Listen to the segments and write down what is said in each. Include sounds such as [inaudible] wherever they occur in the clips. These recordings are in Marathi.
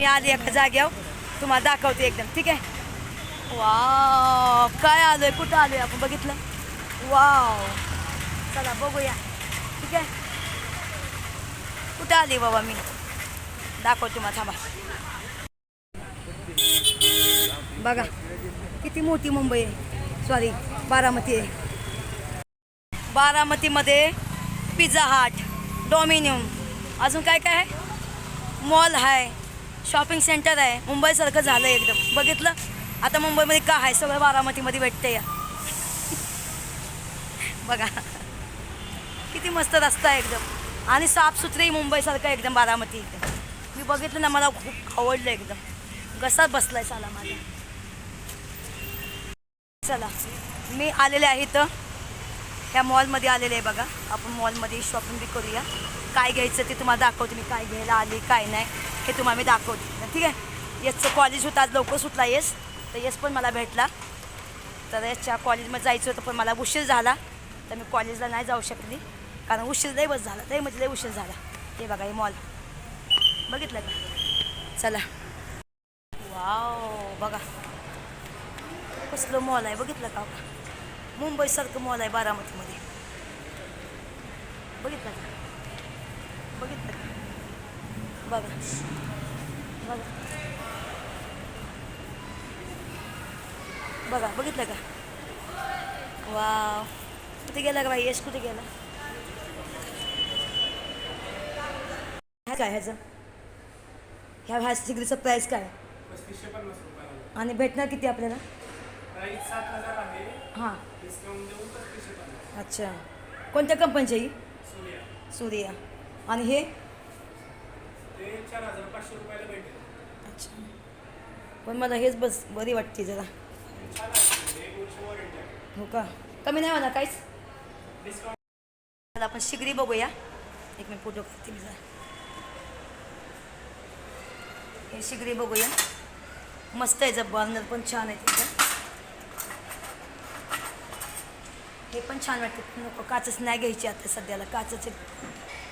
मी आली एका जाग्यावर तुम्हाला दाखवते एकदम ठीक आहे? वाव काय आलोय? कुठं आलोय आपण? बघितलं? वाव. चला बघूया. ठीक आहे? कुठं आली बाबा मी? दाखवते तुम्हाला थांबा. बघा किती मोठी मुंबई आहे. सॉरी बारामती आहे. बारामतीमध्ये पिझ्झा हाट डॉमिनियम अजून काय काय आहे? मॉल आहे. शॉपिंग सेंटर आहे. मुंबईसारखं झालं एकदम. बघितलं? आता मुंबईमध्ये का आहे? सगळं बारामतीमध्ये भेटतं या बघा. किती मस्त रस्ता आहे एकदम. आणि साफसुथरी मुंबईसारखं एकदम बारामती एकदम मी बघितलं ना मला खूप आवडलं एकदम. घसा आहे साला माझा. चला. मी आलेले आहे इथं. ह्या मॉलमध्ये आलेले आहे बघा. आपण मॉलमध्ये शॉपिंग बी करूया. काय घ्यायचं ते तुम्हाला दाखवते मी. काय घ्यायला आले काय नाही. हे तुम्हाला मी दाखवते. ठीक आहे? याचं कॉलेज होतं आज लवकर सुटला येस तर येस पण मला भेटला. तर याच्या कॉलेजमध्ये जायचं होतं पण मला उशीर झाला. तर मी कॉलेजला नाही जाऊ शकली. कारण उशीर लय बस झाला लई म्हणजे लई उशीर झाला. हे बघा हे मॉल बघितलं का? चला. वाव बघा. कसलं मॉल आहे बघितलं का? मुंबईसारखं मॉल आहे बारामतीमध्ये. बघितलं का? बघितलं का? बघा. बघा. बघा बघितलं का? वा कुठे गेला का बाई? यश कुठे गेला? काय ह्याचं? ह्या ह्या सिगरीचं प्राईस काय? आणि भेटणार किती आपल्याला? हां. अच्छा. कोणत्या कंपनीची ही? सूर्या. आणि हे? ते चार हजार पाचशे रुपयाला भेटेल. अच्छा. पण मला हेच बस बरी वाटते जरा. छान आहे एक वर्ष वॉरंटी आहे. हो का? कमी नाही होणार काहीच? डिस्काउंट आपण शिगरी बघूया. एक मिनिट फोटो जरा. हे शिगरी बघूया. मस्त आहे जर बर्नर पण छान आहे तिथं. हे पण छान वाटते. नको काचच नाही घ्यायची आता सध्याला. काचचे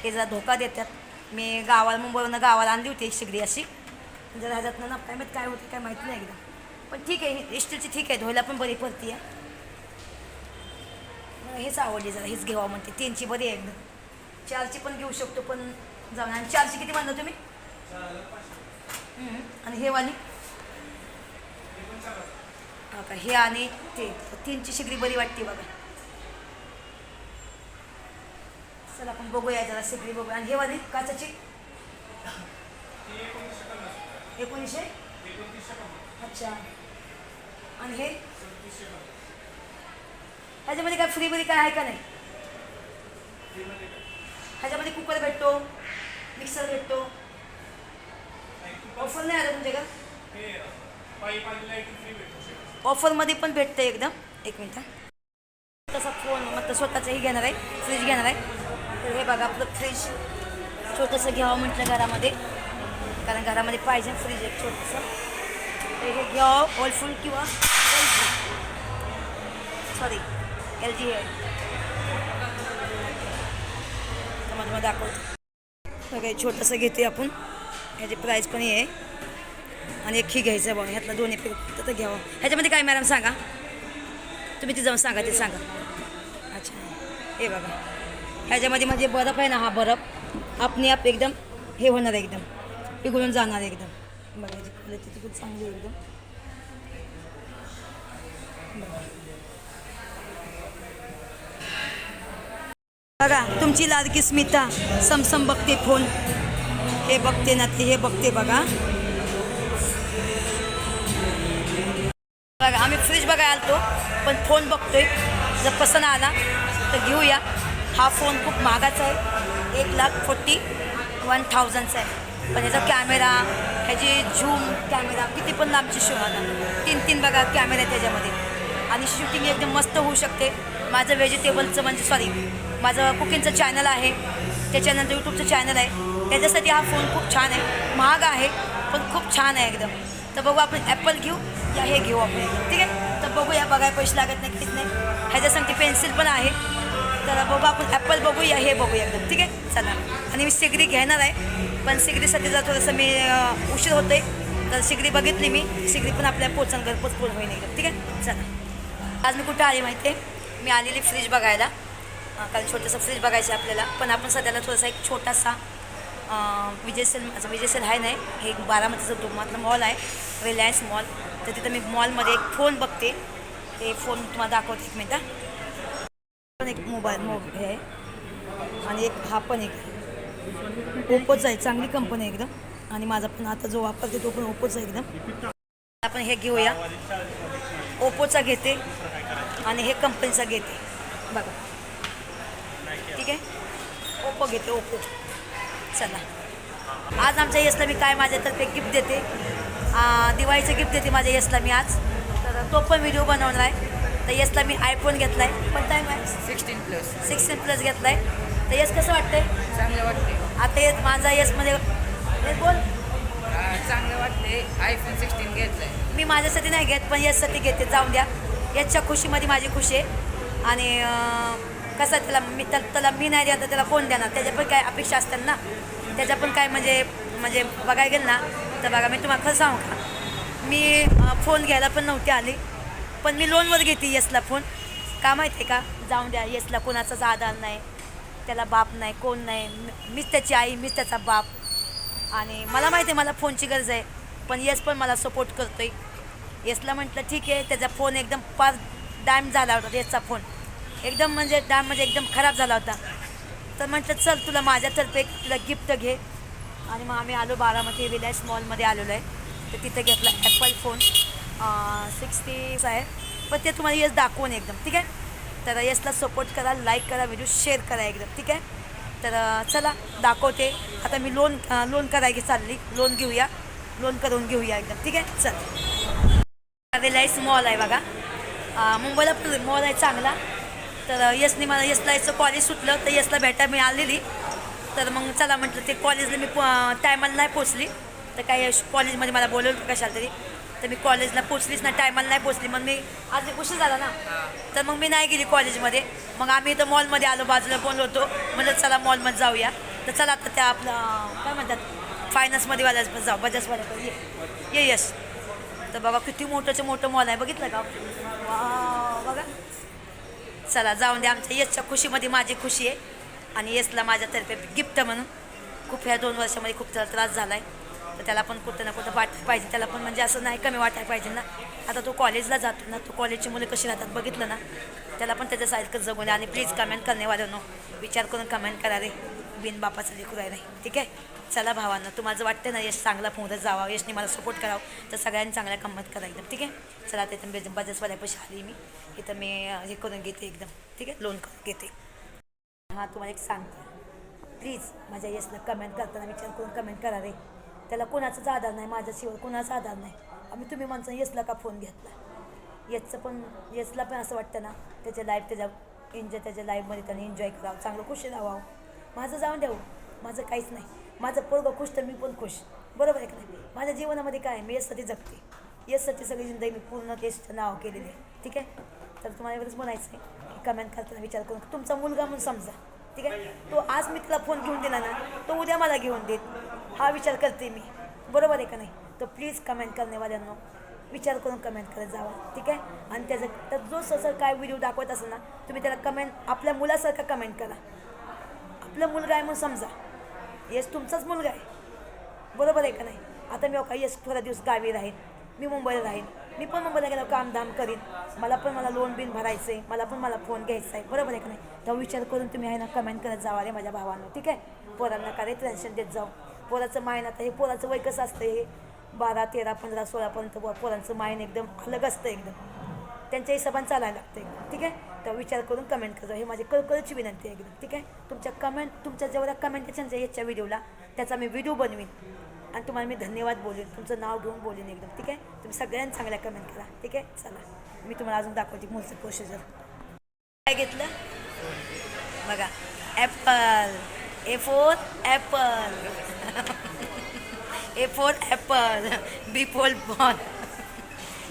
हे जरा धोका देतात. मी गावाला मुंबईवरनं गावाला आणली होती एक शिगडी अशी. म्हणजे जरा ह्याच्यातनं ना काय माहीत काय होतं काय माहिती नाही एकदा. पण ठीक आहे ही स्टीलची ठीक आहे धुवायला पण बरी पडती आहे मला हेच आवडली जरा हेच घेवा म्हणते. तीनची बरी आहे एकदम. चारची पण घेऊ शकतो पण जाऊन. आणि चारची किती म्हणलं तुम्ही? आणि हे वाली? हा का हे आणि ते तीनची शिगरी बरी वाटते बघा. चला आपण बघूया जरा शिगरी बघूया. आणि हे वाली काचाची? एकोणीसशे? अच्छा. आणि हे? ह्याच्यामध्ये काय फ्रीमध्ये काय आहे का नाही? ह्याच्यामध्ये कुकर भेटतो मिक्सर भेटतो. ऑफर नाही आलं तुमच्याकडं हे ऑफरमध्ये पण भेटतं एकदम. एक मिनिट तसा फोन मग तर स्वतःचाही घेणार आहे फ्रीज घेणार आहे. तर हे बघा आपलं फ्रीज छोटंसं घ्यावं म्हटलं घरामध्ये. कारण घरामध्ये पाहिजे फ्रीज एक छोटंसं. तर हे घ्यावं ओलफुल किंवा सॉरी एल जी आहे तर मग तुम्हाला दाखवतो बघा छोटंसं घेते आपण. ह्याची प्राईस पण हे आहे. आणि एक ही घ्यायचं आहे बघा ह्यातलं दोन्ही पैकी तर घ्यावं. ह्याच्यामध्ये काय मॅडम सांगा? तुम्ही ती जाऊन सांगा ते सांगा. अच्छा हे बघा. ह्याच्यामध्ये म्हणजे बर्फ आहे ना हा बर्फ आपणे आप एकदम हे होणार आहे एकदम पिघळून जाणार आहे एकदम. बघा क्वालिटी खूप चांगली एकदम. बघा तुमची लाडकी स्मिता समसम बघते फोन. हे बघते ना ते हे बघते बघा. बघा आम्ही फ्रीज बघायला आलतो पण फोन बघतोय. जर पसंत आला तर घेऊया. हा फोन खूप महागाचा आहे. एक लाख फोर्टी वन थाउजंडचा आहे. पण याचा कॅमेरा ह्याची झूम कॅमेरा किती पण लांबची शो आला तीन तीन बघा कॅमेरा आहे त्याच्यामध्ये. आणि शूटिंग एकदम मस्त होऊ शकते. माझं व्हेजिटेबलचं म्हणजे सॉरी माझं कुकिंगचं चॅनल आहे. त्याच्यानंतर यूट्यूबचं चॅनल आहे. त्याच्यासाठी हा फोन खूप छान आहे. महाग आहे पण खूप छान आहे एकदम. तर बघू आपण ॲपल घेऊ या हे घेऊ आपण. ठीक आहे? तर बघूया बघायला पैसे लागत नाही किती नाही. ह्याच्यासाठी पेन्सिल पण आहे. तर बघू आपण ॲपल बघूया हे बघूया एकदम ठीक आहे? चला. आणि मी सिगरी घेणार आहे पण सिगरीसाठी जर थोडंसं मी उशीर होते तर सिगरी बघितली मी. सिगरी पण आपल्या पोचन घरपोच पूर्ण होईल एकदम ठीक आहे? चला. आज मी कुठं आली माहिती आहे मी आलेली फ्रीज बघायला. कारण छोटंसं फ्रीज बघायचं आहे आपल्याला. पण आपण सध्याला थोडासा एक छोटासा अं, विजय सेल माझं विजय सेल आहे नाही हे एक बारामतीचं दुमातलं मॉल आहे रिलायन्स मॉल तर तिथं मी मॉलमध्ये एक फोन बघते. ते फोन तुम्हाला दाखवते एक मिनटं. पण एक मोबाईल मोबाईल हे आहे. आणि एक हा पण एक ओप्पोचा आहे चांगली कंपनी आहे एकदम. आणि माझा पण आता जो वापरते तो पण ओप्पोचा आहे एकदम. आपण हे घेऊया. ओप्पोचा घेते. आणि हे कंपनीचा घेते. बघा. ठीक आहे? ओप्पो घेते ओप्पो चला. आज आमच्या यशला मी काय माझ्यातर्फे गिफ्ट देते. दिवाळीचं गिफ्ट देते माझ्या यशला मी आज. तर तो पण व्हिडिओ बनवणार आहे. तर यशला मी आयफोन घेतला आहे पण टाईम आहे सिक्स्टीन प्लस सिक्स्टीन प्लस घेतला आहे तर यश कसं वाटतंय? चांगलं वाटते आता येत माझा यशमध्ये हे बोल. चांगलं वाटते आयफोन सिक्स्टीन घेतलंय. मी माझ्यासाठी नाही घेत पण यशसाठी घेते. जाऊन द्या. याच्या खुशीमध्ये माझी खुशी आहे. आणि कसं आहे त्याला मी त्या- त्याला मी नाही द्या तर त्याला कोण देणार? त्याच्या पण काय अपेक्षा असतात ना? त्याच्या पण काय म्हणजे म्हणजे बघायला गेलं ना तर बघा मी तुम्हाला खरं सांगू का? मी फोन घ्यायला पण नव्हती आली. पण मी लोनवर घेते येसला फोन का माहिती आहे का? जाऊन द्या येसला कोणाचाच आधार नाही त्याला बाप नाही कोण नाही मीच त्याची आई मीच त्याचा बाप. आणि मला माहिती आहे मला फोनची गरज आहे पण येस पण मला सपोर्ट करतोय. येसला म्हटलं ठीक आहे त्याचा फोन एकदम पार डॅम झाला होता येसचा फोन एकदम म्हणजे डॅम म्हणजे एकदम खराब झाला होता. तर म्हटलं चल तुला माझ्यातर्फे एक तुला गिफ्ट घे. आणि मग आम्ही आलो बारामती रिलायन्स मॉलमध्ये आलेलो आहे. तर तिथे घेतला ॲपल फोन सिक्स्टीचा आहे. पण ते तुम्हाला यस दाखवून एकदम ठीक आहे? तर यसला सपोर्ट करा लाईक करा व्हिडिओ शेअर करा एकदम ठीक आहे? तर चला दाखवते. आता मी लोन लोन करायची चालली. लोन घेऊया. लोन करून घेऊया एकदम ठीक आहे? चल. रिलायन्स मॉल आहे बघा. मुंबईला पण मॉल आहे चांगला. तर अ, मला यसला याचं कॉलेज सुटलं तर यसला भेटा मी आलेली. तर मग चला म्हटलं ते कॉलेजला मी टायमाला नाही पोचली तर काही कॉलेजमध्ये मला बोलवलं कशाला तरी. तर मी कॉलेजला पोचलीच नाही टायमाला नाही पोचली. मग मी आज उशीर झाला ना. तर मग मी नाही गेली कॉलेजमध्ये मग आम्ही इथं मॉलमध्ये आलो बाजूला बोललो होतो म्हणलं चला मॉलमध्ये जाऊया. तर चला आता त्या आपलं काय म्हणतात फायनान्समध्ये वाल्याच जाऊ बजाजवाल्याकडे ये. ये यस तर बघा किती मोठंचं मोठं मॉल आहे. बघितलं का? बघा. चला जाऊन द्या आमच्या यशच्या खुशीमध्ये माझी खुशी आहे. आणि यशला माझ्यातर्फे गिफ्ट म्हणून खूप ह्या दोन वर्षामध्ये खूप त्रास झाला आहे तर त्याला पण कुठं ना कुठं वाटायला पाहिजे. त्याला पण म्हणजे असं नाही कमी वाटायला पाहिजे ना. आता तो कॉलेजला जातो ना तो कॉलेजची मुलं कशी राहतात बघितलं ना त्याला पण त्याच्यासारखं जगून आणि प्लीज कमेंट करण्यावाल्यानो विचार करून कमेंट करा रे. बिन बापाचं लेकरू आहे नाही ठीक आहे? चला भावांना तुम्हाला जर वाटतं ना यश चांगला पोहरत जावा. यशने मला सपोर्ट करावं. तर सगळ्यांनी चांगल्या कमत करा एकदम. ठीक आहे? चला आता इथं बजाजवाल्यापाशी आली मी. इथं मी हे करून घेते एकदम. ठीक आहे? लोन करून घेते. हां तुम्हाला एक सांगते. प्लीज माझ्या यशला कमेंट करताना विचार करून कमेंट करा रे. त्याला कोणाचाच आधार नाही माझ्याशिवाय कोणाचा आधार नाही. आम्ही तुम्ही माणसं येसला का फोन घेतला? येसचं पण येसला पण असं वाटतं ना त्याच्या लाईफ त्याच्या एन्जॉय त्याच्या लाईफमध्ये त्याने एन्जॉय करावं चांगलं खुश राहावं. माझं जाऊन द्यावं हो. माझं काहीच नाही. माझं पोरगं खुश तर मी पण खुश. बरोबर आहे का नाही? माझ्या जीवनामध्ये काय आहे? मी यशसाठी जगते. यशसाठी सगळी जिंदगी मी पूर्ण यशचं नाव केलेली आहे. ठीक आहे? तर तुम्हाला एवढंच म्हणायचं आहे की कमेंट करताना विचार करून तुमचा मुलगा म्हणून समजा. ठीक आहे? तो आज मी तुला फोन घेऊन दिला ना तो उद्या मला घेऊन देत हा विचार करते मी. बरोबर आहे का नाही? तर प्लीज कमेंट करण्यावाल्यांनो विचार करून कमेंट करत जावा. ठीक आहे? आणि त्याचं तर जो ससर काय व्हिडिओ दाखवत असेल ना तुम्ही त्याला कमेंट आपल्या मुलासारखं कमेंट करा. आपला मुलगा आहे म्हणून समजा. यश तुमचाच मुलगा आहे. बरोबर आहे का नाही? आता मी का यश थोडा दिवस गावी राहीन. मी मुंबईला राहीन. मी पण मुंबईला गेलो कामधाम करीन. मला पण मला लोन बिन भरायचं आहे मला पण मला फोन घ्यायचा आहे बरोबर आहे का नाही? तेव्हा विचार करून तुम्ही आहे ना कमेंट करत जावा रे माझ्या भावांना. ठीक आहे? पोरांना काय टेन्शन देत जाऊ. पोराचं मायन आता हे पोराचं वय कसं असतं हे? बारा तेरा पंधरा सोळापर्यंत पोरांचं मायन एकदम अलग असतं एकदम. त्यांच्या हिशोबाने चालायला लागतं एकदम. ठीक आहे? तर विचार करून कमेंट करा हे माझी कळकळची विनंती आहे एकदम. ठीक आहे? तुमच्या कमेंट तुमच्या जेवढ्या कमेंट आहेत याच्या व्हिडिओला त्याचा मी व्हिडिओ बनवीन. आणि तुम्हाला मी धन्यवाद बोलेन तुमचं नाव घेऊन बोलेन एकदम. ठीक आहे? तुम्ही सगळ्यांनी चांगल्या कमेंट करा. ठीक आहे? चला. मी तुम्हाला अजून दाखवते मुलचं प्रोसिजर काय घेतलं? बघा. Apple A four apple A four apple B four ball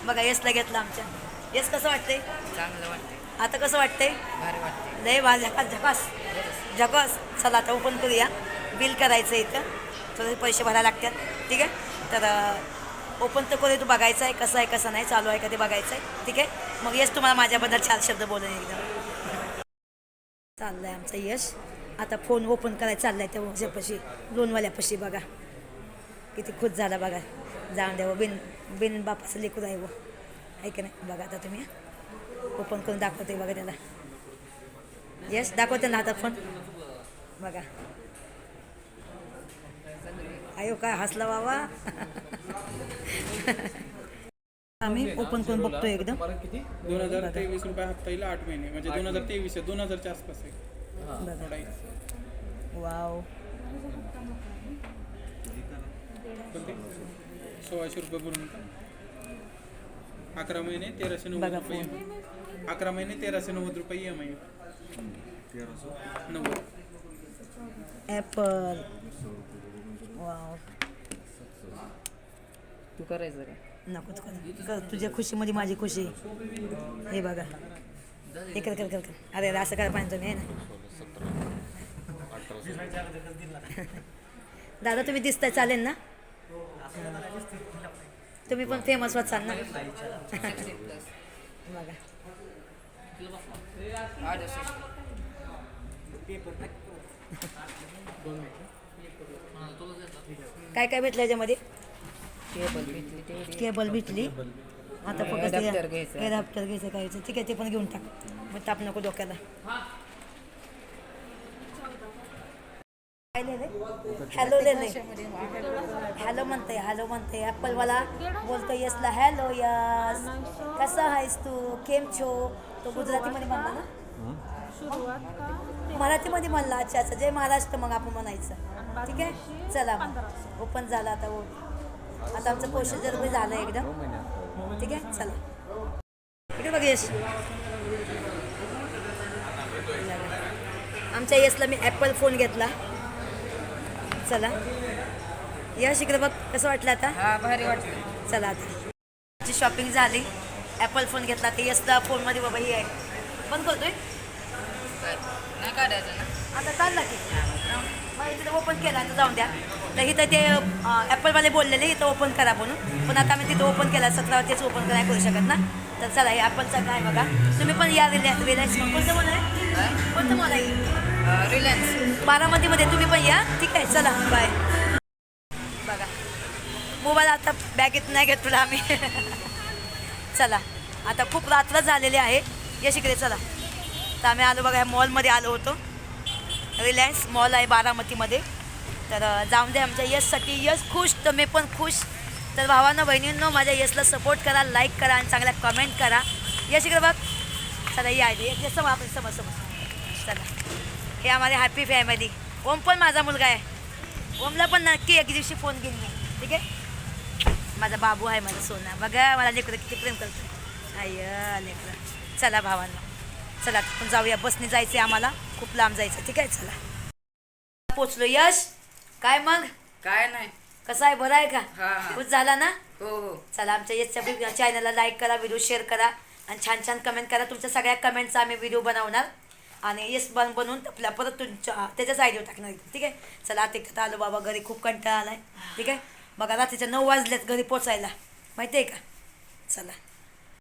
बघा यसला घेतलं आमच्या. यस कसं वाटतंय? चांगलं वाटते आता कसं वाटतंय? भारी वाटते लय बा झकास झकास. झकास. चला आता ओपन करूया. बिल करायचं इथं. थोडे पैसे भरायला लागतात. ठीक आहे? तर ओपन तर करू तू बघायचं आहे कसं आहे कसं नाही. चालू आहे का ते बघायचं आहे. ठीक आहे? मग यश तुम्हाला माझ्याबद्दल चार शब्द बोलून एकदम चाललं आहे आमचं यश आता फोन ओपन करायला चाललाय त्या वंशापाशी लोनवाल्यापाशी बघा. किती खुश झाला बघा. जाऊन द्या बिन बिन बापाचं लेकू आहे व ऐक नाही? बघा आता तुम्ही. ओपन करून दाखवते बघा त्याला. यस दाखवते ना आता फोन बघा. अयो काय हसला बाबा? [laughs] आम्ही ओपन करून बघतोय एकदम. दोन हजार तेवीस रुपये हप्ता येईल आठ महिने. म्हणजे दोन हजार तेवीस दोन हजारच्या आसपास आहे. वाव. सोळाशे रुपये भरून अकरा महिने तेराशे नव्वद रुपये अकरा महिने तेराशे नव्वद रुपये ई एम आय नव्वद. Apple wow. तू करायचं का? नको तू कर. कर तुझ्या खुशीमध्ये माझी खुशी. हे बघा. हे कर कर कर अरे अरे असं करा पाहिजे तुम्ही आहे ना. दादा तुम्ही दिसताय चालेल ना? तुम्ही पण फेमस व्हाल ना बघा. काय काय भेटलं याच्यामध्ये? केबल भेटली. केबल भेटली आता फक्त घ्यायचं. घ्यायचं काय ठीक आहे ते पण घेऊन टाक. मग ताप नको डोक्याला काय लिहिलंय हॅलो लिहिलंय हॅलो म्हणते हॅलो म्हणते ॲपलवाला बोलतो यसला हॅलो यस. कसा आहेस तू? केम छो? तो गुजरातीमध्ये म्हणला ना? मराठीमध्ये म्हणला अच्छा अच्छा जय महाराष्ट्र. मग आपण म्हणायचं. ठीक आहे? चला मग. ओपन झालं आता ओ आता आमचं प्रोसिजर बी झालं एकदम. ठीक आहे? चला. इकडे बघ यश. आमच्या यशला मी ॲपल फोन घेतला. चला. यश इकडे बघ कसं वाटलं आता? हा भारी वाटतं चला आता. जी शॉपिंग झाली. ॲपल फोन घेतला. ते यशला फोनमध्ये बाबा ही आहे. बंद करतोय? काय नाही काढायचं ना. आता चालला की. मग ओपन केला आता जाऊन द्या. तर इथं ते ॲपलवाले बोललेले इथं ओपन करा म्हणून. पण आता मी तिथं ओपन केला. सतरा तेच ओपन नाही करू शकत ना. तर चला हे ॲपलचं काय बघा. तुम्ही पण या रिलायन्स रिलायन्स कोणतं मॉल आहे? कोणतं मॉल आहे? रिलायन्स. बारामतीमध्ये तुम्ही पण या. ठीक आहे चला बाय बघा. मोबाईल आता बॅगेत नाही घेत तुला आम्ही. [laughs] चला. आता खूप रात्र झालेली आहे. यश शिकले चला. तर आम्ही आलो बघा ह्या मॉलमध्ये आलो होतो. रिलायन्स मॉल आहे बारामतीमध्ये. तर जाऊन दे आमच्या यशसाठी यश खुश तर मी पण खुश. तर भावानं बहिणींनो माझ्या यशला सपोर्ट करा लाईक करा आणि चांगल्या कमेंट करा. यश इकडे बघ. चला या इथे समोर आपण समोर समोर. चला. हे आम्हाला हॅपी फॅमिली ओम पण माझा मुलगा आहे. ओमला पण नक्की एक दिवशी फोन घेईन मी ठीक आहे? माझा बाबू आहे माझा सोना. बघा मला लेकरं किती प्रेम करतो आय लेकरं. चला भावांना. चला आपण जाऊया. बसने जायचे आम्हाला. खूप लांब जायचं ठीक आहे? चला. पोचलो. यश? काय मग? काय नाही. कसं आहे? बरं आहे का. खुश झाला ना? हो हो. चला आमच्या याच्या चॅनलला लाईक करा व्हिडिओ शेअर करा. आणि छान छान कमेंट करा. तुमच्या सगळ्या कमेंटचा आम्ही व्हिडिओ बनवणार. आणि येस बन बनवून आपल्या परत तुमच्या त्याच्याच साईडवर टाकणार ठीक आहे? चला आता आलो बाबा घरी खूप कंटाळा आला आहे ठीक आहे? बघा रात्रीच्या नऊ वाजल्यात घरी पोचायला माहिती आहे का? चला.